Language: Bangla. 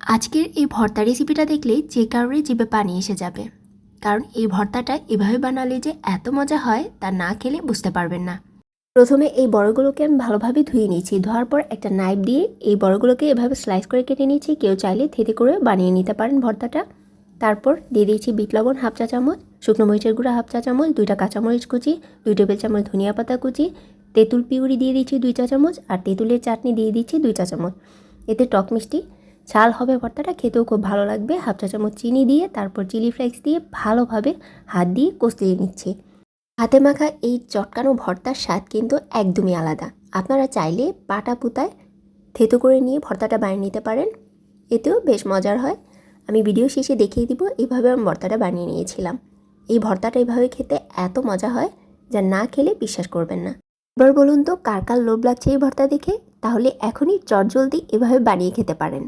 আজকের এই ভর্তা রেসিপিটা দেখলে যে কারোরই জিভে পানি এসে যাবে। কারণ এই ভর্তাটা এভাবে বানালে যে এত মজা হয়, তা না খেলে বুঝতে পারবেন না। প্রথমে এই বড়গুলোকে আমি ভালোভাবে ধুয়ে নিয়েছি। ধোয়ার পর একটা নাইফ দিয়ে এই বড়গুলোকে এভাবে স্লাইস করে কেটে নিয়েছি। কেউ চাইলে থেতে করে বানিয়ে নিতে পারেন ভর্তাটা। তারপর দিয়ে দিয়েছি বিট লবণ হাফ চা চামচ, শুকনো মরিচের গুঁড়া হাফ চা চামচ, দুইটা কাঁচামরিচ কুচি, দুই টেবিল চামচ ধনিয়া পাতা কুচি, তেঁতুল পিউরি দিয়ে দিচ্ছি দুই চা চামচ, আর তেঁতুলের চাটনি দিয়ে দিচ্ছি দুই চা চামচ। এতে টক মিষ্টি ঝাল হবে ভর্তাটা খেতেও খুব ভালো লাগবে। হাফ চা চামচ চিনি দিয়ে, তারপর চিলি ফ্লেক্স দিয়ে ভালোভাবে হাত দিয়ে কষলিয়ে নিচ্ছে। হাতে মাখা এই চটকানো ভর্তার স্বাদ কিন্তু একদমই আলাদা। আপনারা চাইলে পাটা পুতায় থেতো করে নিয়ে ভর্তাটা বানিয়ে নিতে পারেন। এতেও বেশ মজার হয়। আমি ভিডিও শেষে দেখিয়ে দিব এইভাবে আমি ভর্তাটা বানিয়ে নিয়েছিলাম। এই ভর্তাটা এইভাবে খেতে এত মজা হয় যা না খেলে বিশ্বাস করবেন না। এবার বলুন তো, কার কার লোভ লাগছে এই ভর্তা দেখে? তাহলে এখনই চটজলদি এভাবে বানিয়ে খেতে পারেন।